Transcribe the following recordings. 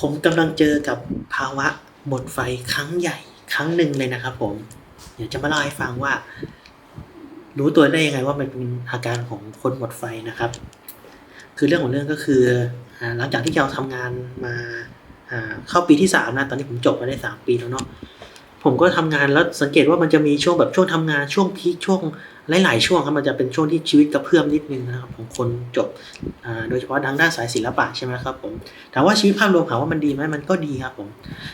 ผมกำลังเจอกับภาวะหมดไฟครั้งใหญ่ครั้งหนึ่งเลยนะครับ ผมเดี๋ยวจะมาเล่าให้ฟังว่า รู้ตัวได้ยังไงว่ามันเป็นอาการของคนหมดไฟนะครับ คือเรื่องของเรื่องก็คือหลังจากที่เราทำงานมาอ่าเข้าปีที่สามนะตอนนี้ผมจบมาได้สามปีแล้วเนาะ ผมก็ทำงานแล้วสังเกตว่ามันจะมีช่วงแบบช่วงทำงานช่วงพีคช่วงหลาย ๆ ช่วงครับมันจะเป็นช่วงที่ชีวิตกระเพื่อมนิดนึงนะครับของคนจบโดยเฉพาะทางด้านสายศิลปะใช่ไหมครับผมถามว่าชีวิตภาพรวมถามว่ามันดีไหมมันก็ดีครับผม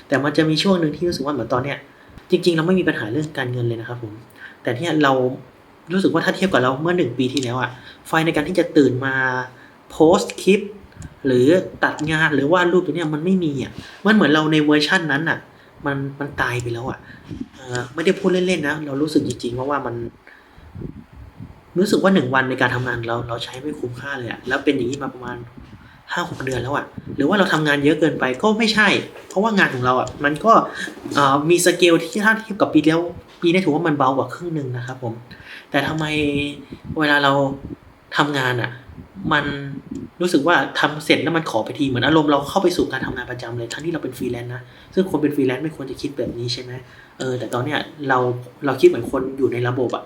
แต่มันจะมีช่วงหนึ่งที่รู้สึกว่าเหมือนตอนเนี้ยจริง ๆ เราไม่มีปัญหาเรื่องการเงินเลยนะครับผมแต่ที่เรารู้สึกว่าถ้าเทียบกับเราเมื่อหนึ่งปีที่แล้วอะไฟในการที่จะตื่นมาโพสต์คลิป หรือตัดงานหรือวาดรูปตัวเนี้ยมันไม่มีอะมันเหมือนเราในเวอร์ชั่นนั้นอะ มันมันตายไปแล้วอะเออไม่ได้พูดเล่นๆนะ เรารู้สึกจริงๆว่าว่ามัน รู้สึกว่าหนึ่งวันในการทำงานเราเราใช้ไม่คุ้มค่าเลยอะแล้วเป็นอย่างนี้มาประมาณห้าหกเดือนแล้วอะหรือว่าเราทำงานเยอะเกินไปก็ไม่ใช่ เพราะว่างานของเราอะมันก็มีสเกลที่ถ้าเทียบกับปีแล้วปีนี้ถือว่ามันเบากว่าครึ่งหนึ่งนะครับผม แต่ทำไมเวลาเรา ทำงานอะมันรู้สึกว่าทำเสร็จแล้วมันขอไปทีเหมือนอารมณ์เราเข้าไปสู่การทำงานประจำเลยทั้งที่เราเป็นฟรีแลนซ์นะซึ่งคนเป็นฟรีแลนซ์ไม่ควรจะคิดแบบนี้ใช่ไหมเออแต่ตอนเนี้ยเราเราคิดเหมือนคนอยู่ในระบบอะ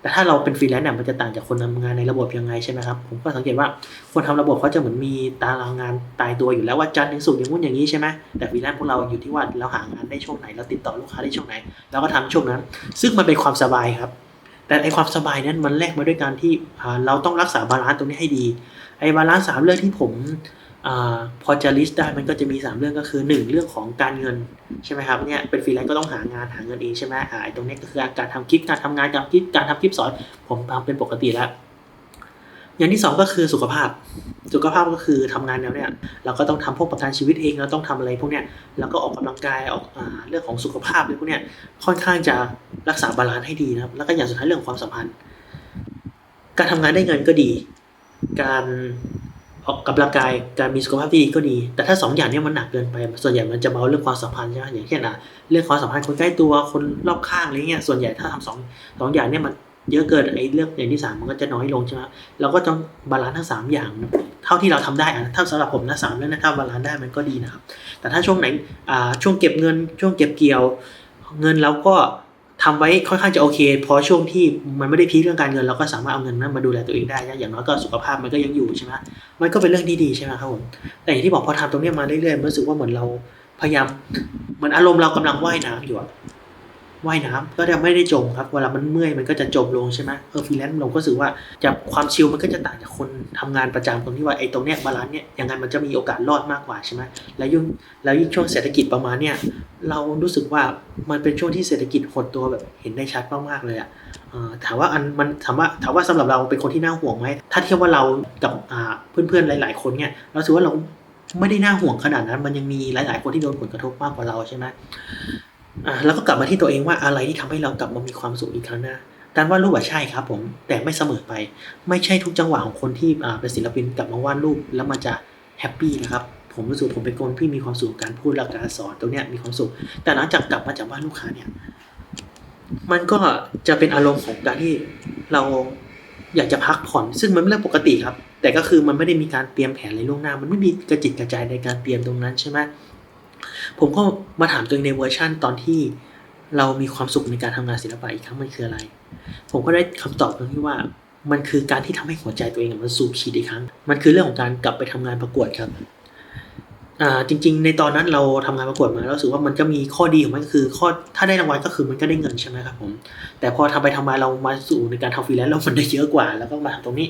แต่ถ้าเราเป็นฟรีแลนซ์เนี่ยมันจะต่างจากคนทำงานในระบบยังไงใช่ไหมครับผมก็สังเกตว่าคนทำระบบเขาจะเหมือนมีตารางงานตายตัวอยู่แล้วว่าจันทร์ถึงศุกร์อย่างงู้นอย่างนี้ใช่ไหมแต่ฟรีแลนซ์พวกเราอยู่ที่ว่าเราหางานได้ช่วงไหนเราติดต่อลูกค้าได้ช่วงไหนเราก็ทำช่วงนั้น ซึ่งมันเป็นความสบายครับ แต่ไอความสบายนั้นมันแลกมาด้วยการที่เราต้องรักษาบาลานซ์ตรงนี้ให้ดีไอบาลานซ์สามเรื่องที่ผมอพอจะลิสต์ได้มันก็จะมี 3 เรื่องก็คือ 1 เรื่องของการเงินใช่ไหมครับเนี่ยเป็นฟรีแลนซ์ก็ต้องหางานหาเงินเองใช่ไหมอ่าไอตรงนี้ก็คือการทำคลิปการทำงานการคลิปการทำคลิปสอนผมทำเป็นปกติแล้ว อย่างที่สองก็คือสุขภาพ สุขภาพก็คือทำงานแนวเนี้ยเราก็ต้องทำพวกประกันชีวิตเองเราต้องทำอะไรพวกเนี้ยแล้วก็ออกกำลังกายออกอเรื่องของสุขภาพอะไรพวกเนี้ยค่อนข้างจะรักษาบาลานซ์ให้ดีนะครับ แล้วก็อย่างสุดท้ายเรื่องความสัมพันธ์ การทำงานได้เงินก็ดี การออกกำลังกายการมีสุขภาพที่ดีก็ดี แต่ถ้าสองอย่างเนี้มันหนักเกินไป ส่วนใหญ่มันจะเมาเรื่องความสัมพันธ์ใช่ไหมอย่างเช่นอะเรื่องความสัมพันธ์คนใกล้ตัวคนรอบข้างอะไรเงี้ยส่วนใหญ่ถ้าทำสองสองอย่างเนี้มัน เยอะเกินไอ้เรื่องอย่างที่สามมันก็จะน้อยลงใช่ไหมเราก็ต้องบาลานซ์ทั้งสามอย่าง เท่าที่เราทำได้อะถ้าสำหรับผมนะสามเรื่องนะถ้าบาลานซ์ได้มันก็ดีนะครับ แต่ถ้าช่วงไหนอ่าช่วงเก็บเงิน ช่วงเก็บเกี่ยว เงินเราก็ทำไว้ค่อนข้างจะโอเคเพราะช่วงที่มันไม่ได้พีคเรื่องการเงินเราก็สามารถเอาเงินนั้นมาดูแลตัวเองได้ อย่างน้อยก็สุขภาพมันก็ยังอยู่ใช่ไหมมันก็เป็นเรื่องที่ดีใช่ไหมครับผม แต่อย่างที่บอกพอทำตรงนี้มาเรื่อยๆมันรู้สึกว่าเหมือนเราพยายามเหมือนอารมณ์เรากำลังว่ายน้ำอยู่ ว่ายน้ำก็จะไม่ได้จมครับ เวลามันเมื่อยมันก็จะจมลงใช่ไหมเออฟรีแลนซ์เราก็รู้สึกว่าจากความชิลมันก็จะต่างจากคนทำงานประจำตรงที่ว่าไอ้ตรงเนี้ยบาลานซ์เนี้ยยังไงมันจะมีโอกาสรอดมากกว่าใช่ไหมแล้วยิ่งแล้วยิ่งช่วงเศรษฐกิจประมาณเนี้ยเรารู้สึกว่ามันเป็นช่วงที่เศรษฐกิจหดตัวแบบเห็นได้ชัดมากๆเลยอะถามว่าอันมันถามว่าถามว่าสำหรับเราเป็นคนที่น่าห่วงไหมถ้าเทียบว่าเรากับเพื่อนๆหลาย ๆ คนเนี่ยเราถือว่าเราไม่ได้น่าห่วงขนาดนั้น มันยังมีหลาย ๆ คนที่โดนผลกระทบมากกว่าเราใช่ไหม อ่าแล้วก็กลับมาที่ตัวเองว่าอะไรที่ทำให้เรากลับมามีความสุขอีกครั้งหน้าการวาดรูปอะใช่ครับผม แต่ไม่เสมอไป ไม่ใช่ทุกจังหวะของคนที่อ่าเป็นศิลปินกลับมาวาดรูปแล้วมันจะแฮปปี้นะครับผมรู้สึกผมเป็นคนที่มีความสุขกับการพูดและการสอนตรงเนี้ยมีความสุข แต่หลังจากกลับมาจากบ้านลูกค้าเนี่ย มันก็จะเป็นอารมณ์ของการที่เราอยากจะพักผ่อน ซึ่งมันเป็นเรื่องปกติครับ แต่ก็คือมันไม่ได้มีการเตรียมแผนอะไรล่วงหน้า มันไม่มีกระจิตกระจายในการเตรียมตรงนั้นใช่ไหม ผมก็มาถามตัวเองในเวอร์ชั่นตอนที่เรามีความสุขในการทำงานศิลปะอีกครั้งมันคืออะไร ผมก็ได้คำตอบตรงที่ว่ามันคือการที่ทำให้หัวใจตัวเองมันสูบฉีดอีกครั้ง มันคือเรื่องของการกลับไปทำงานประกวดครับอ่าจริง ๆ ในตอนนั้นเราทำงานประกวดมาแล้วรู้สึกว่ามันก็มีข้อดีของมันก็คือ ข้อถ้าได้รางวัลก็คือมันก็ได้เงินใช่ไหมครับผม แต่พอทำไปทำมาเรามาสู่ในการทำฟรีแลนซ์แล้วมันได้เยอะกว่า แล้วก็มาทำตรงนี้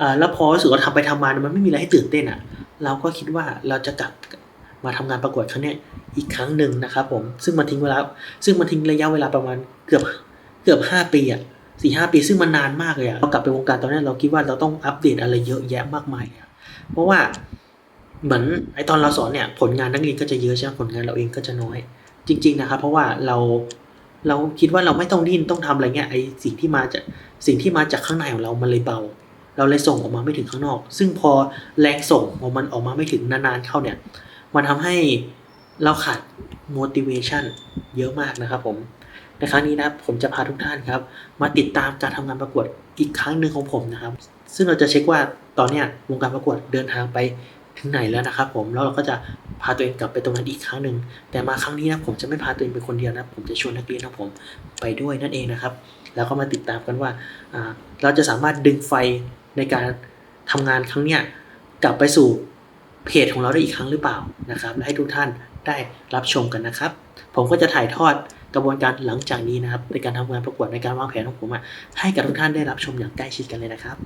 อ่าแล้วพอรู้สึกว่าทำไปทำมามันไม่มีอะไรให้ตื่นเต้นอะ เราก็คิดว่าเราจะกลับ มาทำงานประกวดครั้งเนี้ยอีกครั้งหนึ่งนะครับผมซึ่งมันทิ้งเวลา ซึ่งมันทิ้งระยะเวลาประมาณเกือบเกือบห้าปีอะสี่ห้าปีซึ่งมันนานมากเลยอะเรากลับไปวงการตอนนี้นเราคิดว่าเราต้องอัปเดตอะไรเยอะแยะมากมายอะเพราะว่าเหมือนไอตอนเราสอนเนี่ยผลงานนักเรียนก็จะเยอะใช่ไหมผลงานเราเองก็จะน้อย จริง ๆ นะครับ เพราะว่าเราเราคิดว่าเราไม่ต้องดิ้นต้องทำอะไรเงี้ยไอสิ่งที่มาจากสิ่งที่มาจากข้างในของเรามันเลยเบา เราเลยส่งออกมาไม่ถึงข้างนอก ซึ่งพอแรงส่งของมันออกมาไม่ถึงนานๆเข้าเนี่ย มันทำให้เราขาด motivation เยอะมากนะครับผม ในครั้งนี้นะผมจะพาทุกท่านครับ มาติดตามการทำงานประกวดอีกครั้งหนึ่งของผมนะครับ ซึ่งเราจะเช็คว่าตอนเนี้ยวงการประกวดเดินทางไปถึงไหนแล้วนะครับผมแล้วเราก็จะพาตัวเองกลับไปตรงนั้นอีกครั้งหนึ่งแต่มาครั้งนี้นะผมจะไม่พาตัวเองไปคนเดียวนะผมจะชวนนักเรียนของผมไปด้วยนั่นเองนะครับ แล้วก็มาติดตามกันว่าเราจะสามารถดึงไฟในการทำงานครั้งเนี้ยกลับไปสู่ เพจของเราได้อีกครั้งหรือเปล่านะครับและให้ทุกท่านได้รับชมกันนะครับ ผมก็จะถ่ายทอดกระบวนการหลังจากนี้นะครับในการทำงานประกวดในการวางแผนของผมอะให้กับทุกท่านได้รับชมอย่างใกล้ชิดกันเลยนะครับ